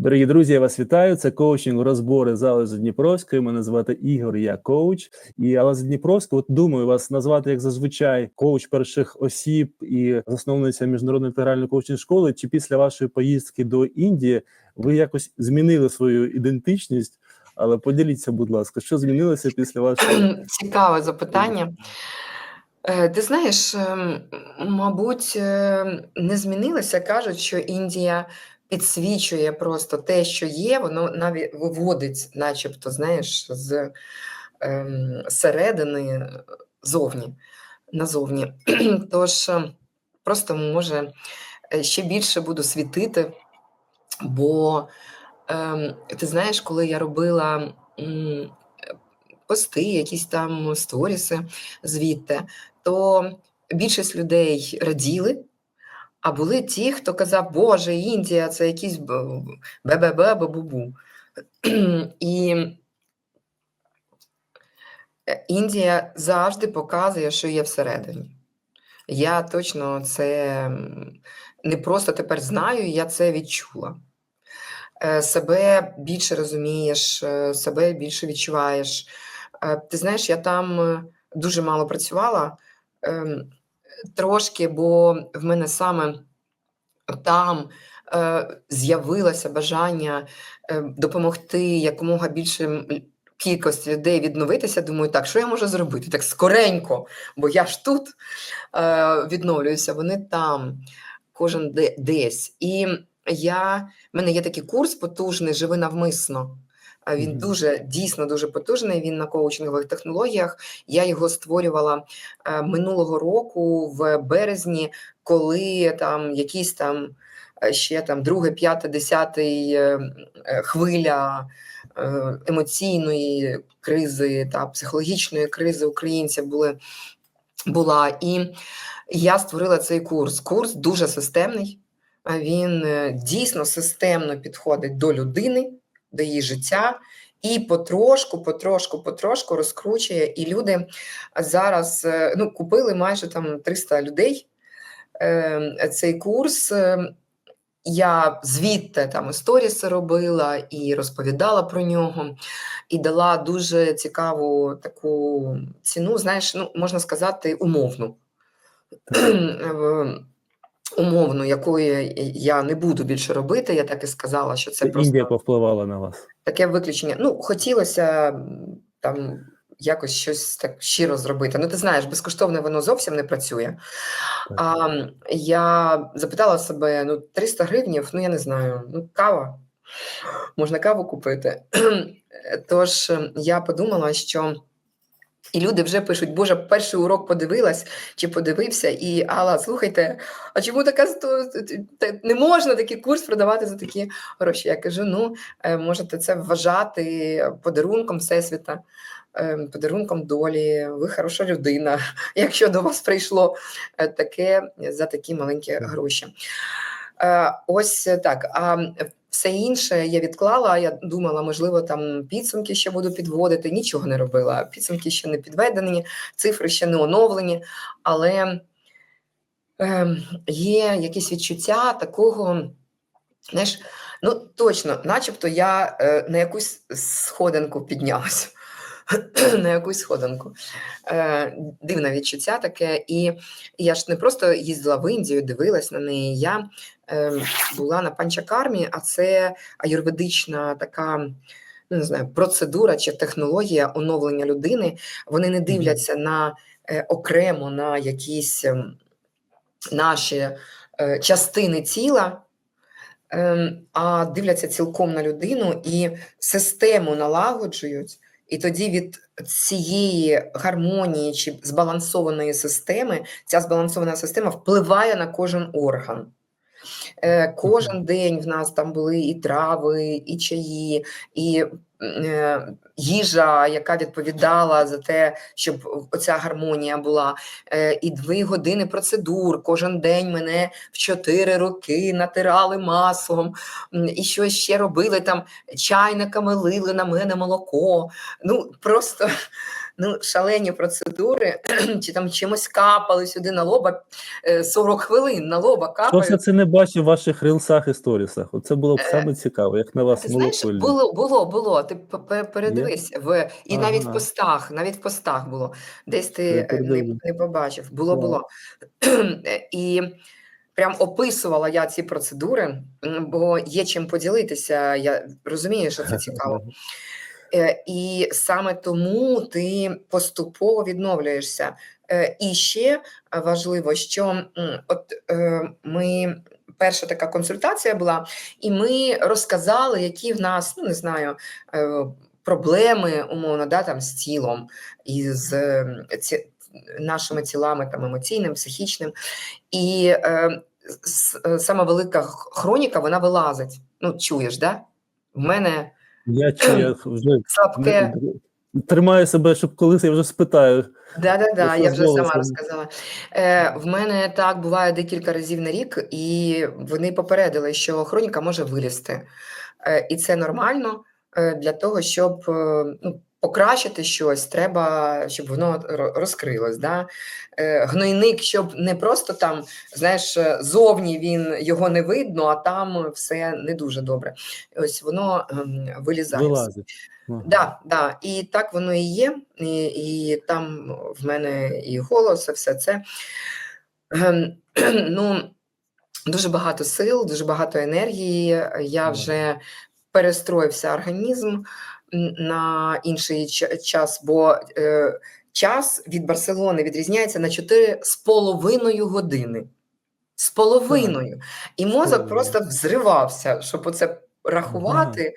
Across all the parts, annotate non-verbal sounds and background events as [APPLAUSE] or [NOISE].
Дорогі друзі, я вас вітаю. Це коучинг розбори з Дніпровської. Мене звати Ігор, я коуч. І але з Дніпровської, от думаю, вас назвати як зазвичай коуч перших осіб і засновниця міжнародної інтегральної коучинг школи. Чи після вашої поїздки до Індії ви якось змінили свою ідентичність? Але поділіться, будь ласка, що змінилося після вашої Цікаве запитання. Е, Ти знаєш, ем, мабуть, е, не змінилося. Кажуть, що Індія підсвічує просто те, що є, воно навіть виводить, начебто, знаєш, з ем, середини зовні, назовні. [CLEARS THROAT] Тож е, просто може е, ще більше буду світити, бо ем, ти знаєш, коли я робила м, пости, якісь там сторіси звідти, то більшість людей раділи. А були ті, хто казав, Боже, Індія, це якийсь б- бе-бе-бе. І Індія завжди показує, що є всередині. Я точно це не просто тепер знаю, я це відчула. Е, Себе більше розумієш, е, себе більше відчуваєш. Е, Ти знаєш, я там дуже мало працювала ем, трошки, бо в мене саме там е, з'явилося бажання е, допомогти якомога більше кількості людей відновитися. Думаю, так, що я можу зробити? Так скоренько, бо я ж тут е, відновлююся, вони там, кожен де- десь. І я, в мене є такий курс потужний Живи навмисно. Він дуже дійсно дуже потужний. Він на коучингових технологіях. Я його створювала е, минулого року в березні, коли там якісь там е, ще там друге, п'яте, десятий е, хвиля емоційної кризи та психологічної кризи українців були була. І я створила цей курс. Курс дуже системний. Він дійсно системно підходить до людини, до її життя. І потрошку, потрошку, потрошку розкручує. І люди зараз е, ну, купили майже там 300 людей е, цей курс. Е, Я звідти там сторіси робила і розповідала про нього, і дала дуже цікаву таку ціну, знаєш, ну, можна сказати, умовну. [CLEARS THROAT] Умовну, якої я не буду більше робити. Я так і сказала, що це просто Індія повпливала на вас? таке виключення. Ну, хотілося там якось щось так щиро зробити. Ну, ти знаєш, безкоштовне воно зовсім не працює. А я запитала себе: ну, 300 гривнів, ну я не знаю, ну, кава. Можна каву купити. [CLEARS THROAT] Тож я подумала, що. І люди вже пишуть, Боже, перший урок подивилась чи подивився, і Алла, слухайте, а чому така не можна такий курс продавати за такі гроші? Я кажу: ну, е, можете це вважати подарунком Всесвіта, е, подарунком долі. Ви хороша людина, [LAUGHS] якщо до вас прийшло е, таке за такі маленькі гроші. Ось так. А все інше я відклала. Я думала, можливо, там підсумки ще буду підводити. Нічого не робила. Підсумки ще не підведені, цифри ще не оновлені, але е, є якісь відчуття такого. Знаєш, ну точно, начебто я е, на якусь сходинку піднялася. На якусь сходинку. Е, дивне відчуття таке. І я ж не просто їздила в Індію, дивилась на неї. Я е, була на панчакармі, а це аюрведична така. ну, Не знаю, процедура чи технологія оновлення людини. Вони не дивляться на е, окремо на якісь ем, наші е, частини тіла, ем, а дивляться цілком на людину і систему налагоджують. І тоді від цієї гармонії чи збалансованої системи ця збалансована система впливає на кожен орган. Е, Кожен день в нас там були і трави, і чаї, і їжа, яка відповідала за те, щоб оця гармонія була. Е, і дві години процедур. Кожен день мене в чотири роки натирали маслом, і що ще робили там чайниками лили на мене молоко. Ну просто ну, шалені процедури, [CLEARS THROAT] чи там чимось капали сюди на лоба е, 40 хвилин на лоба Хто капають. все це не бачив в ваших рилсах і сторісах? Оце було б Е, саме цікаво, як на вас знаєш, було, було, було. Ти передивись в і навіть в постах, навіть в постах було. Десь ти е, не, не побачив. Було, було. [CLEARS THROAT] Е, І прям описувала я ці процедури, бо є чим поділитися. Я розумію, що це цікаво. Е, І саме тому ти поступово відновлюєшся. Е, І ще важливо, що от е, ми. Перша така консультація була, і ми розказали, які в нас, ну не знаю, проблеми, умовно, да, там, з тілом і з ці, нашими тілами там, емоційним, психічним. І е, сама велика хроніка, вона вилазить. Ну, чуєш, да? В мене Я чую, [CLEARS THROAT] вже слабке. тримаю себе, щоб колись я вже спитаю. Да, да, да, я вже сама розказала. Е, в мене так буває декілька разів на рік, і вони попередили, що хроніка може вилізти. Е, і це нормально е, для того, щоб е, ну, покращити щось, треба, щоб воно розкрилось. Да? Е, гнойник, щоб не просто там, знаєш, е, зовні він його не видно, а там все не дуже добре. Ось воно ем, вилізає. Вилазить. Ага. Да, да, і так воно і є, і, і там в мене і голос, і все це. Ем, [CLEARS THROAT] Ну, дуже багато сил, дуже багато енергії. Я вже перестроївся організм на інший час, бо е, час від Барселони відрізняється на 4,5 години. З половиною. І мозок просто взривався, щоб оце рахувати.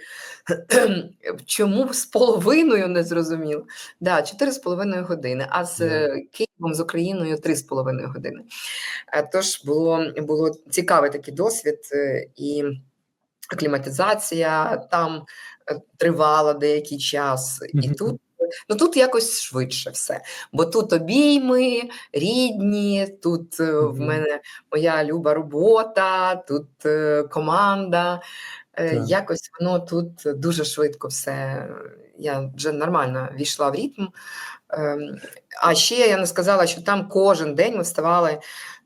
[CLEARS THROAT] Чому з половиною не зрозуміло? Да, 4,5 години, а з Києвом, з Україною 3,5 години. Е, Тож було, було цікавий такий досвід, е, і акліматизація там е, тривала деякий час, і Мгм. тут. Ну тут якось швидше все. Бо тут обійми рідні, тут е, в мене моя люба робота, тут е, команда. Так. Якось воно тут дуже швидко все. Я вже нормально війшла в ритм. Ем, А ще я не сказала, що там кожен день ми вставали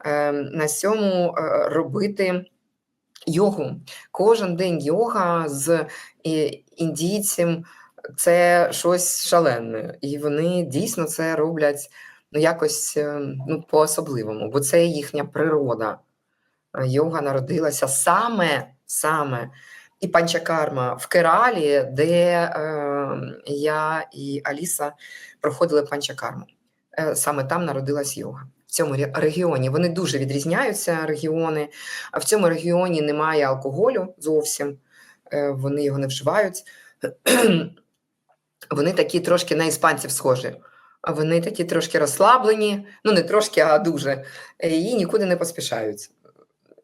ем, на сьому робити йогу. Кожен день йога з індійцем це щось шалене. І вони дійсно це роблять ну, якось е, ну, по-особливому, бо це їхня природа. Е, Йога народилася саме, саме і панчакарма в Кералі, де е, я і Аліса проходили панчакарму. Е, саме там народилась йога. В цьому регіоні вони дуже відрізняються регіони. А в цьому регіоні немає алкоголю зовсім, е, вони його не вживають. [CLEARS THROAT] Вони такі трошки на іспанців схожі. Вони такі трошки розслаблені, ну не трошки, а дуже, е, і нікуди не поспішають.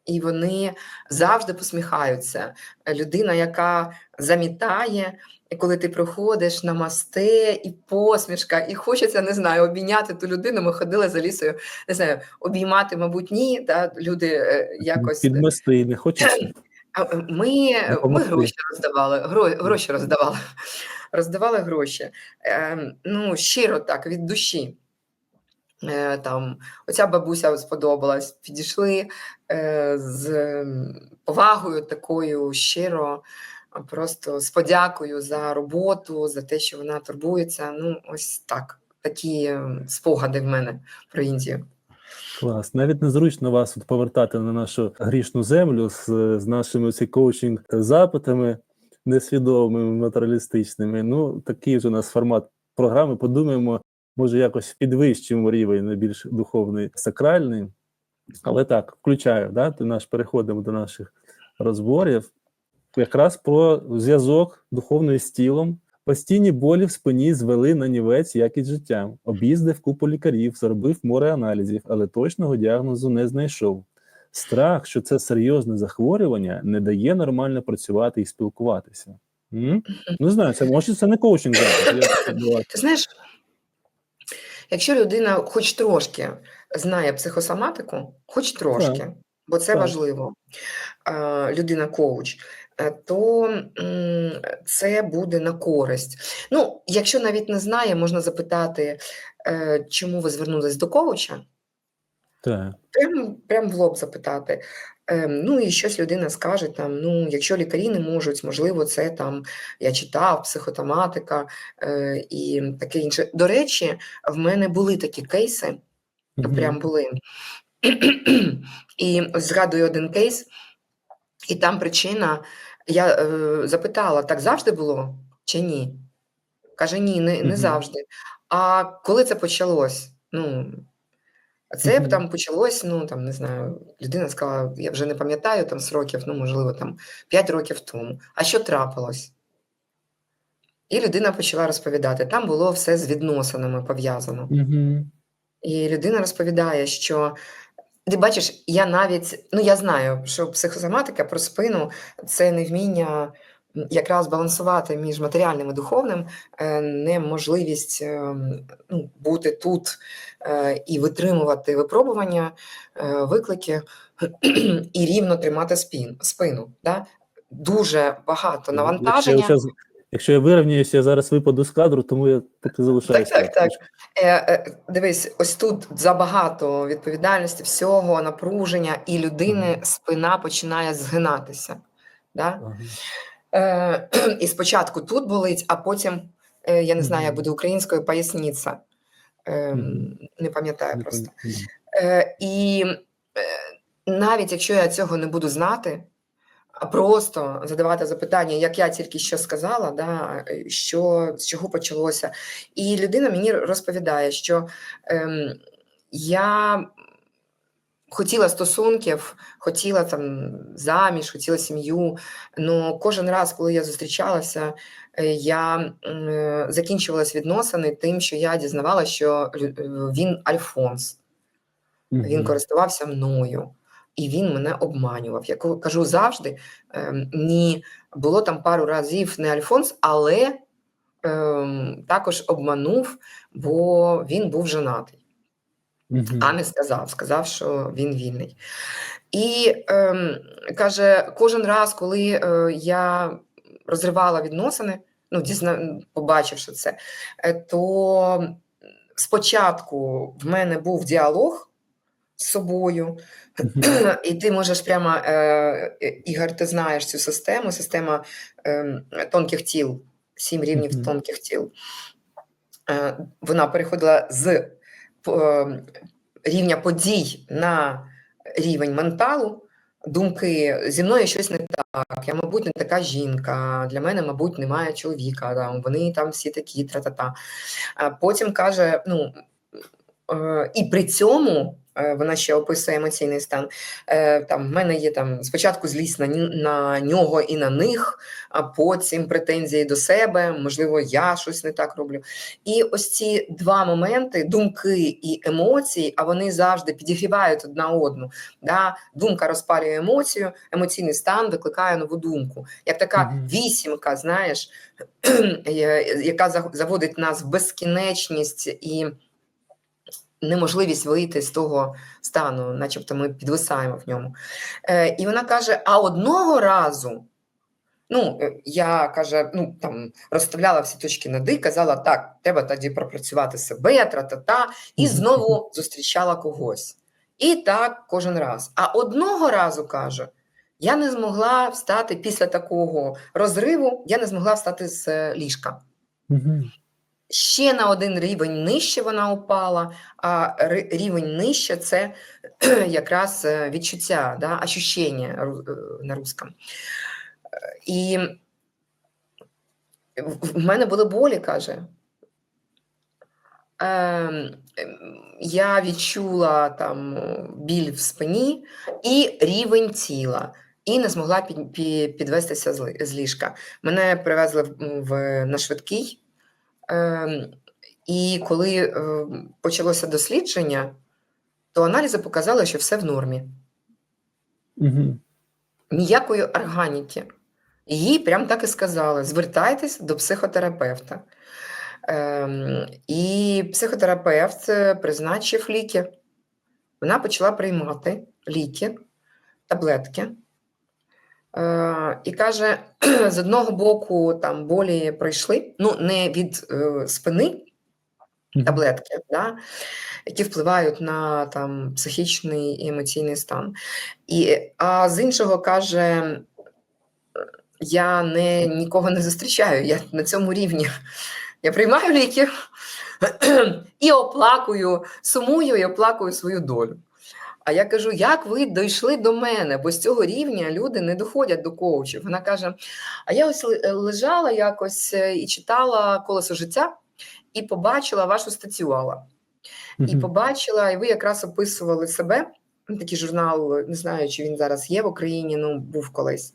І вони завжди посміхаються. Людина, яка замітає, коли ти приходиш на мосте, і посмішка, і хочеться, не знаю, обійняти ту людину. Ми ходили за лісою, не знаю, обіймати, мабуть, ні. Та, люди е, якось Підмести не хочеться. е, Ми, ми гроші роздавали, гро- гроші роздавали. Роздавали гроші. Ем, ну, щиро так, від душі. Е, там, оця бабуся сподобалась. Підійшли е, з повагою такою щиро, просто з подякою за роботу, за те, що вона турбується. Ну, ось так. Такі ем, спогади в мене про Індію. Клас. Навіть незручно вас от повертати на нашу грішну землю з, з нашими ці коучинг запитами несвідомими, матеріалістичними. Ну, такий вже у нас формат програми. Подумаємо, може, якось підвищимо рівень на більш духовний, сакральний. Але так, включаю, да, наш переходимо до наших розборів. Якраз про зв'язок духовної з тілом. Постійні болі в спині звели на нівець якість життя. Об'їздив купу лікарів, зробив море аналізів, але точного діагнозу не знайшов. Страх, що це серйозне захворювання, не дає нормально працювати і спілкуватися. М? Не знаю, це може це не коучинг. я так. Ти знаєш, якщо людина хоч трошки знає психосоматику, хоч трошки, бо це Так. важливо, людина коуч, то це буде на користь. Ну, якщо навіть не знає, можна запитати, е, чому ви звернулись до коуча. Так. Прям, прям в лоб запитати. Ем, ну і щось людина скаже там: ну, якщо лікарі не можуть, можливо, це там я читав, психотоматика е, і таке інше. До речі, в мене були такі кейси, прям були. І ось згадую один кейс, і там причина. Я е, запитала, так завжди було чи ні? Каже, ні, не, не завжди. А коли це почалось? Ну, це Мгм. там почалось, ну там не знаю, людина сказала, я вже не пам'ятаю там сроків, ну можливо, там 5 років тому. А що трапилось? І людина почала розповідати. Там було все з відносинами пов'язано. І людина розповідає, що ти бачиш, я навіть ну я знаю, що психосоматика про спину це невміння якраз балансувати між матеріальним і духовним, е, неможливість е, ну, бути тут е, і витримувати випробування, виклики [CLEARS THROAT] і рівно тримати спін, спину. Да? Дуже багато я, навантаження. Якщо я вирівняюся, я зараз випаду з кадру, тому я так і залишаюся. Так, так, так. Е, е, дивись, ось тут забагато відповідальності, всього, напруження, і людини Мгм. спина починає згинатися. Да? Ага. Е, [CLEARS THROAT] і спочатку тут болить, а потім, е, я не знаю, як буде українською, поясниця. Е, Мгм. Не пам'ятаю просто. Е, і е, навіть якщо я цього не буду знати, просто задавати запитання, як я тільки що сказала, да, що, з чого почалося. І людина мені розповідає, що ем, я хотіла стосунків, хотіла там заміж, хотіла сім'ю. але кожен раз, коли я зустрічалася, е, я е, закінчувалась відносини тим, що я дізнавалася, що е, він Альфонс. Він користувався мною, і він мене обманював. Я кажу завжди: ем, ні, було там пару разів не Альфонс, але ем, також обманув, бо він був женатий, Мгм. а не сказав. Сказав, що він вільний. І ем, каже, кожен раз, коли е, я розривала відносини, ну, дізна, побачивши це, е, то спочатку в мене був діалог собою, і ти можеш прямо, е, е, Ігор, ти знаєш цю систему, система е, тонких тіл, сім рівнів тонких тіл. Е, вона переходила з е, рівня подій на рівень менталу. Думки зі мною щось не так. Я, мабуть, не така жінка. Для мене, мабуть, немає чоловіка. Там вони там всі такі тра-та-та. А потім каже: ну і при цьому вона ще описує емоційний стан. Е, Там в мене є там спочатку злість на, на нього і на них, а потім претензії до себе. Можливо, я щось не так роблю. І ось ці два моменти, думки і емоції, а вони завжди підігрівають одна одну. Да? Думка розпалює емоцію, емоційний стан викликає нову думку. Як така Мгм. вісімка, знаєш, [CLEARS THROAT] яка за- заводить нас в безкінечність і неможливість вийти з того стану, начебто ми підвисаємо в ньому. Е, і вона каже: а одного разу. Ну, е, я каже, ну там розставляла всі точки над «і», казала, так, треба тоді пропрацювати себе, тра-та-та, і знову зустрічала когось. І так кожен раз. А одного разу каже, я не змогла встати після такого розриву, я не змогла встати з е, ліжка. Мгм. Ще на один рівень нижче вона упала, а рівень нижче це [CLEARS THROAT] якраз е, відчуття, да, ощущення е, на русском. І в мене були болі, каже. Ем, Я відчула там біль в спині і рівень тіла, і не змогла підвестися з ліжка. Мене привезли в, на швидкий. Ем, і коли е, почалося дослідження, то аналізи показали, що все в нормі. Мгм. Ніякої органіки. Їй прям так і сказали: звертайтесь до психотерапевта. Ем, і психотерапевт е, призначив ліки. Вона почала приймати ліки, таблетки. Е, і каже: [CLEARS THROAT] з одного боку, там болі пройшли, ну не від е, спини таблетки, да, які впливають на там, психічний і емоційний стан. І, а з іншого каже, я не, нікого не зустрічаю, я на цьому рівні. Я приймаю ліки [CLEARS THROAT] і оплакую, сумую і оплакую свою долю. А я кажу, як ви дійшли до мене? Бо з цього рівня люди не доходять до коучів. Вона каже: А я ось лежала якось е, і читала колесо життя, і побачила вашу статтю Алла. І побачила, і ви якраз описували себе. Ну, Такий журнал, не знаю, чи він зараз є в Україні, ну був колись.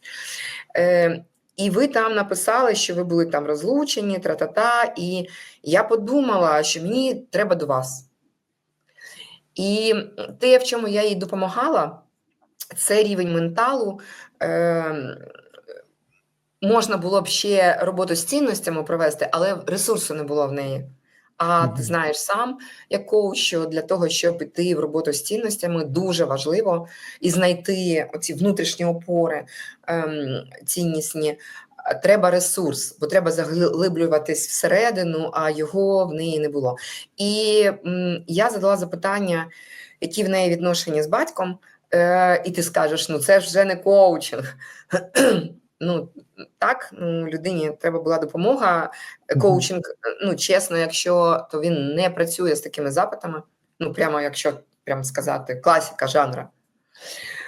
Е, і ви там написали, що ви були там розлучені, тра-та-та. І я подумала, що мені треба до вас. І те, в чому я їй допомагала, це рівень менталу. Е, можна було б ще роботу з цінностями провести, але ресурсу не було в неї. А ти знаєш сам, як коуч, що для того, щоб іти в роботу з цінностями, дуже важливо і знайти оці внутрішні опори ем, ціннісні. Треба ресурс, бо треба заглиблюватись всередину, а його в неї не було. І м, я задала запитання, які в неї відношення з батьком, е, і ти скажеш: ну це ж вже не коучинг. [CLEARS THROAT] ну так, ну, людині треба була допомога. Коучинг, ну чесно, якщо то він не працює з такими запитами, ну прямо якщо прямо сказати, класика жанра.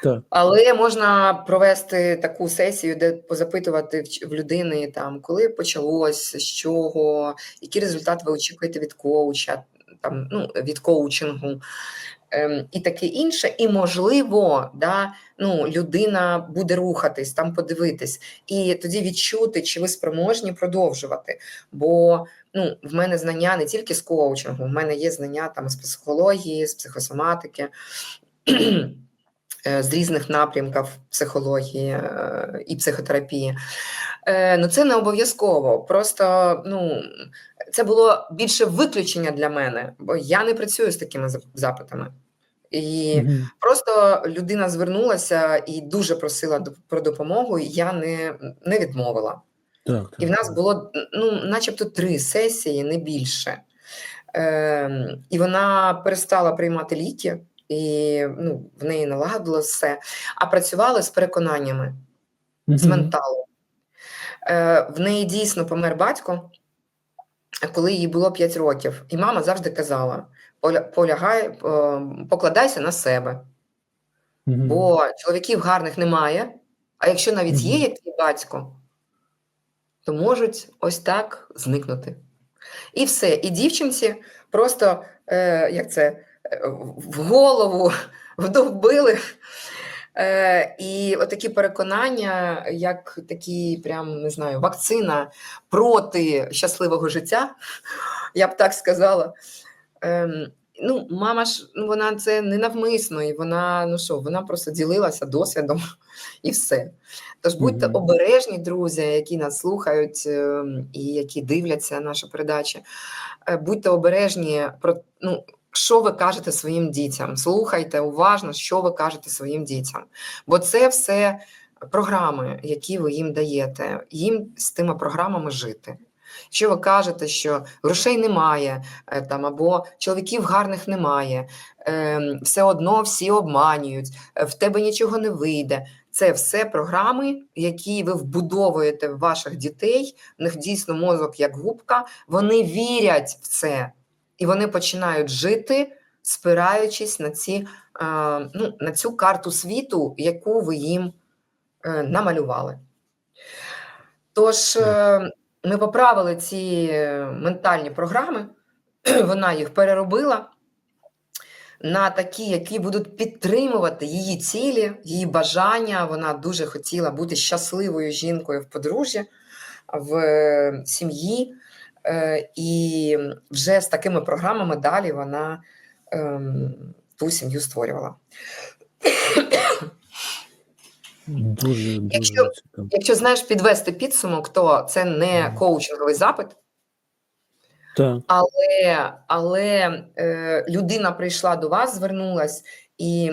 Так. Але можна провести таку сесію, де позапитувати в людини, там, коли почалось, з чого, який результат ви очікуєте від коуча, там, ну, від коучингу. Ем, і таке інше, і можливо, да, ну, людина буде рухатись, там подивитись, і тоді відчути, чи ви спроможні продовжувати. Бо ну, в мене знання не тільки з коучингу, в мене є знання там з психології, з психосоматики, з різних напрямків психології е, і психотерапії. Е, Ну, це не обов'язково. Просто ну, це було більше виключення для мене, бо я не працюю з такими запитами. І Мгм. просто людина звернулася і дуже просила про допомогу, і я не, не відмовила. Так, І в так. нас було ну, начебто три сесії, не більше. Ем, і вона перестала приймати ліки, і ну, в неї налагодило все. А працювали з переконаннями, з менталом. Е, в неї дійсно помер батько, коли їй було 5 років. І мама завжди казала: полягай, е, покладайся на себе. Мгм. Бо чоловіків гарних немає. А якщо навіть є Мгм. як твій батько, то можуть ось так зникнути. І все. І дівчинці просто е, як це, в голову [LAUGHS] вдовбили. Е, і отакі переконання, як такі, прям не знаю, вакцина проти щасливого життя, [LAUGHS] я б так сказала. Ем, ну, мама ж ну, вона це не навмисно, і вона ну що, вона просто ділилася досвідом [LAUGHS] і все. Тож будьте Мгм. обережні, друзі, які нас слухають ем, і які дивляться наші передачі. Е, Будьте обережні про ну, що ви кажете своїм дітям. Слухайте уважно, що ви кажете своїм дітям. Бо це все програми, які ви їм даєте. Їм з тими програмами жити. Якщо ви кажете, що грошей немає, е, там або чоловіків гарних немає, ем, все одно всі обманюють, е, в тебе нічого не вийде. Це все програми, які ви вбудовуєте в ваших дітей. В них дійсно мозок як губка. Вони вірять в це, і вони починають жити, спираючись на ці, е, ну, на цю карту світу, яку ви їм е, намалювали. Тож е, ми поправили ці ментальні програми, [CLEARS THROAT] вона їх переробила на такі, які будуть підтримувати її цілі, її бажання. Вона дуже хотіла бути щасливою жінкою в подружжі, в сім'ї. Е, І вже з такими програмами далі вона ем, ту сім'ю створювала. Дуже, дуже Якщо- Якщо знаєш підвести підсумок, то це не коучинговий запит, Так. але, але е, людина прийшла до вас, звернулась і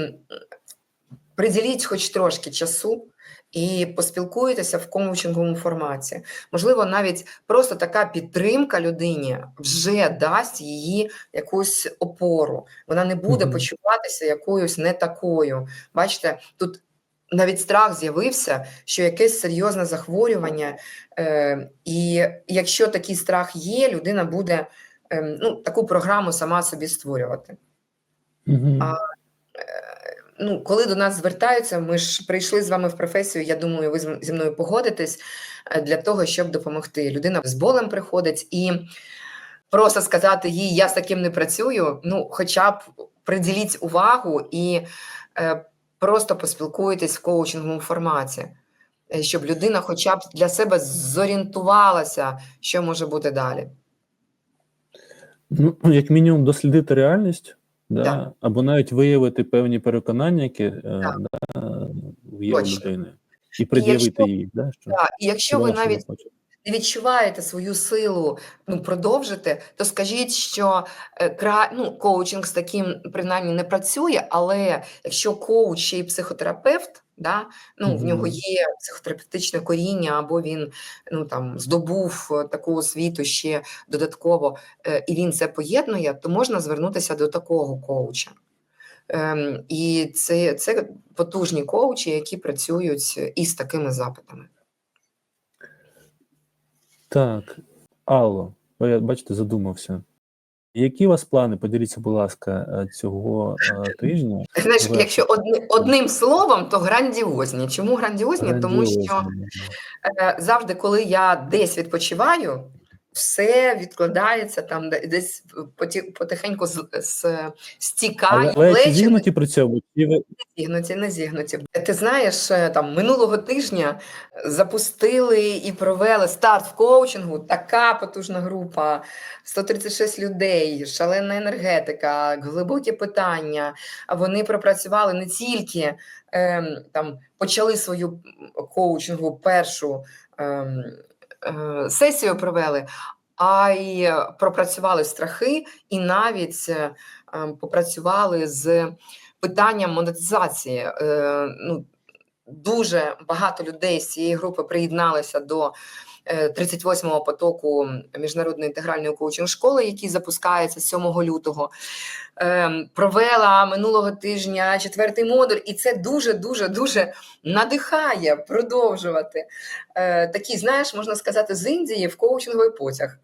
приділіть хоч трошки часу і поспілкуєтеся в коучинговому форматі. Можливо, навіть просто така підтримка людині вже дасть її якусь опору. Вона не буде Мгм. почуватися якоюсь не такою. Бачите, тут навіть страх з'явився, що якесь серйозне захворювання, е, і якщо такий страх є, людина буде ем, ну, таку програму сама собі створювати. Мгм. А, Ну, коли до нас звертаються, ми ж прийшли з вами в професію. Я думаю, ви зі мною погодитесь е, для того, щоб допомогти. Людина з болем приходить і просто сказати їй, я з таким не працюю. Ну, хоча б приділіть увагу і е, просто поспілкуйтесь в коучинговому форматі, е, щоб людина, хоча б для себе зорієнтувалася, що може бути далі. Ну, як мінімум, дослідити реальність, да, да. або навіть виявити певні переконання, які да. Да, є у людини, і пред'явити їх. Да, що, да. і якщо що ви навіть. Не відчуваєте свою силу ну, продовжити, то скажіть, що е, кра... ну, коучинг з таким принаймні не працює, але якщо коуч ще й психотерапевт, да, ну, в нього є психотерапевтичне коріння, або він ну, там, здобув е, таку освіту ще додатково, е, і він це поєднує, то можна звернутися до такого коуча. Ем, і це, це потужні коучі, які працюють із такими запитами. Так, Алло, я бачите, задумався. Які у вас плани? Поділіться, будь ласка, е, цього е, тижня. Знаєш, Ви- якщо одни, одним словом, то грандіозні. Чому грандіозні? Тому що Грандіозно. е, завжди, коли я десь відпочиваю, все відкладається там, де- десь потихеньку з, з, стікає, Але плечі не зігнуті при цьому, ви зігнуті, не зігнуті. Ти знаєш, е, там минулого тижня запустили і провели старт в коучингу. Така потужна група, 136 людей, шалена енергетика, глибокі питання. Вони пропрацювали не тільки ем, там почали свою коучингу першу ем, сесію провели. А й пропрацювали страхи, і навіть е, ем, попрацювали з питанням монетизації. Е, ну, дуже багато людей з цієї групи приєдналися до е, 38-го потоку міжнародної інтегральної коучинг школи, який запускається 7 лютого. Е, Провела минулого тижня четвертий модуль, і це дуже дуже дуже надихає продовжувати. Е, Такі, знаєш, можна сказати, з Індії в коучинговий потяг.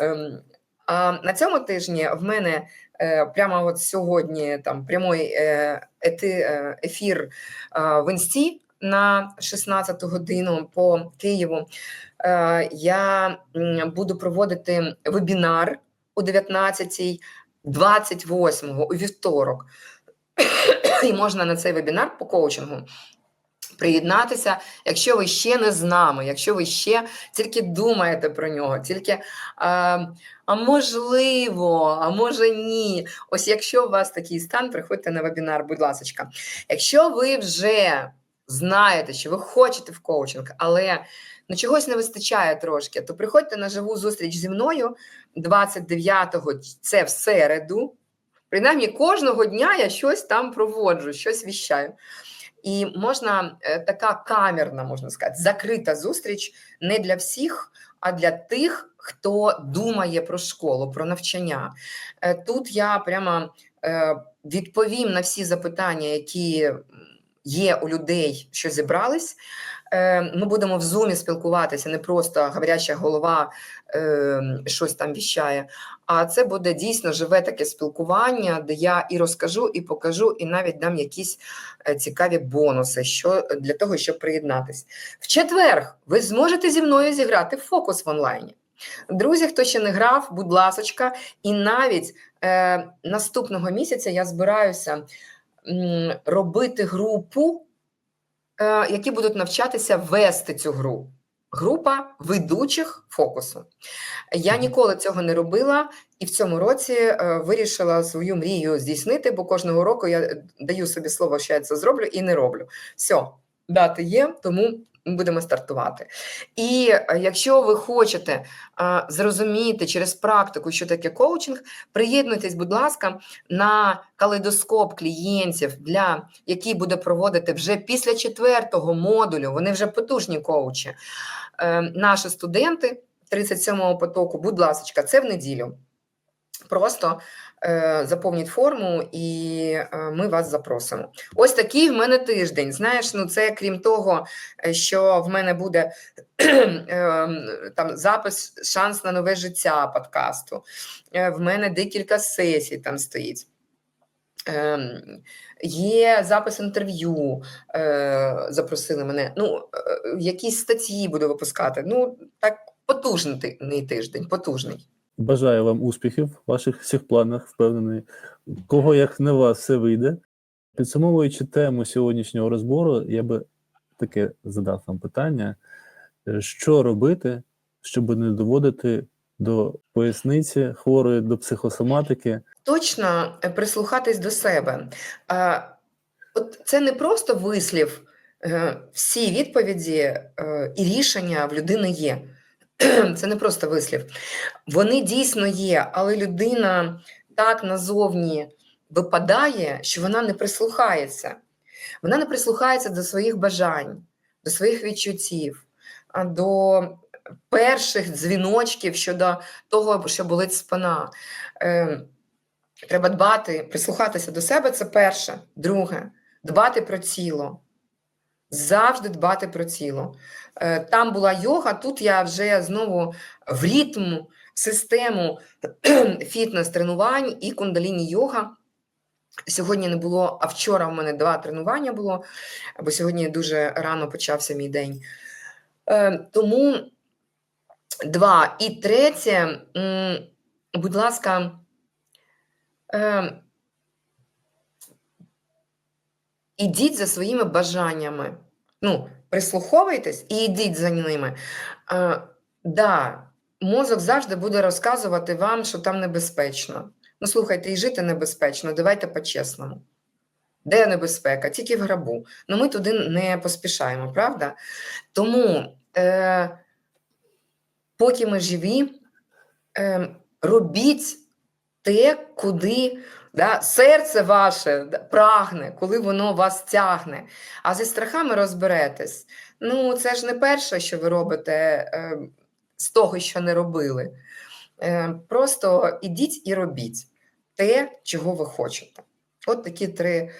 Ем, А на цьому тижні в мене е, прямо от сьогодні там прямий е, е, ефір е, в інсті на 16 годину по Києву. Е, Я буду проводити вебінар о 19-й, 28-го у вівторок. І можна на цей вебінар по коучингу приєднатися, якщо ви ще не з нами, якщо ви ще тільки думаєте про нього, тільки а, а можливо, а може ні. Ось якщо у вас такий стан, приходьте на вебінар, будь ласка. Якщо ви вже знаєте, що ви хочете в коучинг, але ну, чогось не вистачає трошки, то приходьте на живу зустріч зі мною 29-го, це в середу. Принаймні кожного дня я щось там проводжу, щось віщаю. І можна е, така камерна, можна сказати, закрита зустріч не для всіх, а для тих, хто думає про школу, про навчання. Е, Тут я прямо е, відповім на всі запитання, які є у людей, що зібрались. Е, Ми будемо в зумі спілкуватися, не просто говоряща голова е, щось там віщає, а це буде дійсно живе таке спілкування, де я і розкажу, і покажу, і навіть дам якісь е, цікаві бонуси що, для того, щоб приєднатись. В четвер ви зможете зі мною зіграти фокус в онлайні. Друзі, хто ще не грав, будь ласочка, і навіть е, наступного місяця я збираюся робити групу, е, які будуть навчатися вести цю гру. Група ведучих фокусу. Я ніколи цього не робила, і в цьому році е, вирішила свою мрію здійснити, бо кожного року я даю собі слово, що я це зроблю, і не роблю. Все, дати є, тому будемо стартувати. І е, якщо ви хочете е, зрозуміти через практику, що таке коучинг, приєднуйтесь, будь ласка, на калейдоскоп клієнтів, для який буде проводити вже після четвертого модулю. Вони вже потужні коучі. Е, Наші студенти 37-го потоку, будь ласка, це в неділю. Просто заповніть форму, і е, ми вас запросимо. Ось такий в мене тиждень. Знаєш, ну це крім того, е, що в мене буде [CLEARS THROAT] е, там запис шанс на нове життя подкасту. Е, в мене декілька сесій там стоїть. Е, є запис інтерв'ю, е, запросили мене. Ну, е, якісь статті буду випускати. Ну, так потужний тиждень, потужний. Бажаю вам успіхів в ваших всіх планах, впевнений. Кого як не вас все вийде. Підсумовуючи тему сьогоднішнього розбору, я би таке задав вам питання: Е, що робити, щоб не доводити до поясниці хворої, до психосоматики? точно е, прислухатись до себе. А, от це не просто вислів, е, всі відповіді е, і рішення в людини є. [CLEARS THROAT] Це не просто вислів. Вони дійсно є, але людина так назовні випадає, що вона не прислухається. Вона не прислухається до своїх бажань, до своїх відчуттів, до перших дзвіночків щодо того, що болить спина. Е, Треба дбати, прислухатися до себе це перше. Друге, дбати про тіло. Завжди дбати про тіло. Е, Там була йога, тут я вже знову в ритм, систему [CLEARS THROAT] фітнес-тренувань і кундаліні йога. Сьогодні не було, а вчора в мене два тренування було, бо сьогодні дуже рано почався мій день. Е, Тому два. І третє, будь ласка. Е, ідіть за своїми бажаннями. Ну, прислуховуйтесь і йдіть за ними. Е, да, мозок завжди буде розказувати вам, що там небезпечно. Ну, слухайте, і жити небезпечно, давайте по-чесному. Де небезпека? Тільки в грабу. Ну ми туди не поспішаємо, правда? Тому, е, поки ми живі, е, робіть те, куди да, серце ваше прагне, коли воно вас тягне. А зі страхами розберетесь. Ну, це ж не перше, що ви робите е, з того, що не робили. Е, просто ідіть і робіть те, чого ви хочете. От такі три,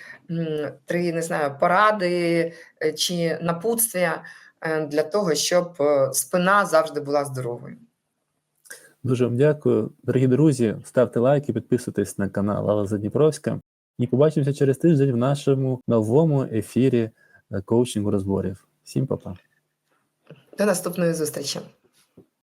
три не знаю, поради е, чи напутствия е, для того, щоб е, спина завжди була здоровою. Дуже вам дякую. Дорогі друзі, ставте лайки, підписуйтесь на канал Алла Задніпровська. І побачимося через тиждень в нашому новому ефірі е, коучингу розборів. Всім па-па. До наступної зустрічі.